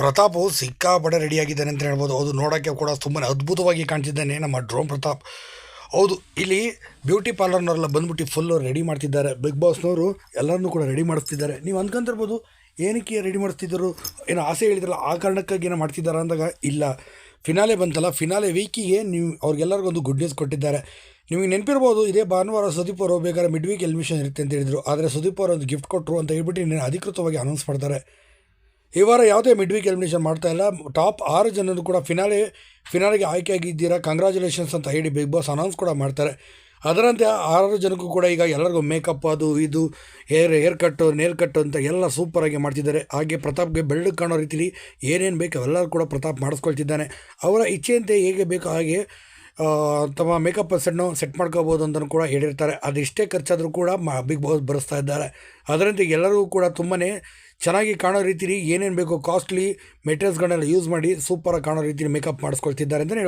ಪ್ರತಾಪು ಸಿಕ್ಕಾಪಡೆ ರೆಡಿಯಾಗಿದ್ದಾನೆ ಅಂತ ಹೇಳ್ಬೋದು. ಹೌದು ನೋಡೋಕ್ಕೆ ಕೂಡ ತುಂಬಾ ಅದ್ಭುತವಾಗಿ ಕಾಣ್ತಿದ್ದಾನೆ ನಮ್ಮ ಡ್ರೋನ್ ಪ್ರತಾಪ್. ಹೌದು, ಇಲ್ಲಿ ಬ್ಯೂಟಿ ಪಾರ್ಲರ್ನವರೆಲ್ಲ ಬಂದ್ಬಿಟ್ಟು ಫುಲ್ಲು ರೆಡಿ ಮಾಡ್ತಿದ್ದಾರೆ. ಬಿಗ್ ಬಾಸ್ನವರು ಎಲ್ಲರನ್ನೂ ಕೂಡ ರೆಡಿ ಮಾಡಿಸ್ತಿದ್ದಾರೆ. ನೀವು ಅಂದ್ಕೊಂತಿರ್ಬೋದು ಏನಕ್ಕೆ ರೆಡಿ ಮಾಡಿಸ್ತಿದ್ದರು? ಏನೋ ಆಸೆ ಹೇಳಿದ್ರಲ್ಲ, ಆ ಕಾರಣಕ್ಕಾಗಿ ಏನೋ ಮಾಡ್ತಿದ್ದಾರೆ ಅಂದಾಗ ಇಲ್ಲ. ಫಿನಾಲೆ ಬಂತಲ್ಲ ಫಿನಾಲೆ ವೀಕಿಗೆ ನೀವು ಅವ್ರಿಗೆಲ್ಲರಿಗೂ ಒಂದು ಗುಡ್ ನ್ಯೂಸ್ ಕೊಟ್ಟಿದ್ದಾರೆ. ನಿಮಗೆ ನೆನಪಿರ್ಬೋದು, ಇದೇ ಭಾನುವಾರ ಸುದೀಪ್ ಅವರು ಬೇಕಾದ್ರೆ ಮಿಡ್ ವೀಕ್ ಎಲ್ಮಿಷನ್ ಇರುತ್ತೆ ಅಂತ ಹೇಳಿದರು. ಆದರೆ ಸುದೀಪ್ ಅವರು ಒಂದು ಗಿಫ್ಟ್ ಕೊಟ್ಟರು ಅಂತ ಹೇಳ್ಬಿಟ್ಟು ನೀನು ಅಧಿಕೃತವಾಗಿ ಅನೌನ್ಸ್ ಮಾಡ್ತಾರೆ. ಈ ವಾರ ಯಾವುದೇ ಮಿಡ್ ವೀಕ್ ಎಲಿಮಿನೇಷನ್ ಮಾಡ್ತಾ ಇಲ್ಲ. ಟಾಪ್ ಆರು ಜನರು ಕೂಡ ಫಿನಾಲೆ ಫಿನಾಲೆಗೆ ಆಯ್ಕೆಯಾಗಿದ್ದೀರಾ. ಕಂಗ್ರ್ಯಾಚುಲೇಷನ್ಸ್ ಅಂತ ಹೇಳಿ ಬಿಗ್ ಬಾಸ್ ಅನೌನ್ಸ್ ಕೂಡ ಮಾಡ್ತಾರೆ. ಅದರಂತೆ ಆರು ಜನಕ್ಕೂ ಕೂಡ ಈಗ ಎಲ್ಲರಿಗೂ ಮೇಕಪ್ ಅದು, ಇದು ಹೇರ್ ಹೇರ್ ಕಟ್ಟು ನೇಲ್ ಕಟ್ಟು ಅಂತ ಎಲ್ಲ ಸೂಪರಾಗಿ ಮಾಡ್ತಿದ್ದಾರೆ. ಹಾಗೆ ಪ್ರತಾಪ್ಗೆ ಬೆಳ್ಳಗೆ ಕಾಣೋ ರೀತಿಲಿ ಏನೇನು ಬೇಕು ಎಲ್ಲರೂ ಕೂಡ ಪ್ರತಾಪ್ ಮಾಡಿಸ್ಕೊಳ್ತಿದ್ದಾನೆ. ಅವರ ಇಚ್ಛೆಯಂತೆ ಹೇಗೆ ಬೇಕೋ ಹಾಗೆ ತಮ್ಮ ಮೇಕಪ್ ಸೆಟ್ನು ಸೆಟ್ ಮಾಡ್ಕೋಬೋದು ಅಂತಲೂ ಕೂಡ ಹೇಳಿರ್ತಾರೆ. ಅದೆಷ್ಟೇ ಖರ್ಚಾದರೂ ಕೂಡ ಮ ಬಿಗ್ ಬಾಸ್ ಬರೆಸ್ತಾ ಇದ್ದಾರೆ. ಅದರಂತೆ ಎಲ್ಲರಿಗೂ ಕೂಡ ತುಂಬಾ ಚೆನ್ನಾಗಿ ಕಾಣೋ ರೀತಿಲಿ ಏನೇನು ಬೇಕೋ ಕಾಸ್ಟ್ಲಿ ಮೆಟೀರಿಯಲ್ಸ್ಗಳನ್ನೆಲ್ಲ ಯೂಸ್ ಮಾಡಿ ಸೂಪರಾಗಿ ಕಾಣೋ ರೀತಿ ಮೇಕಪ್ ಮಾಡಿಸ್ಕೊಳ್ತಿದ್ದಾರೆ ಅಂತಲೇ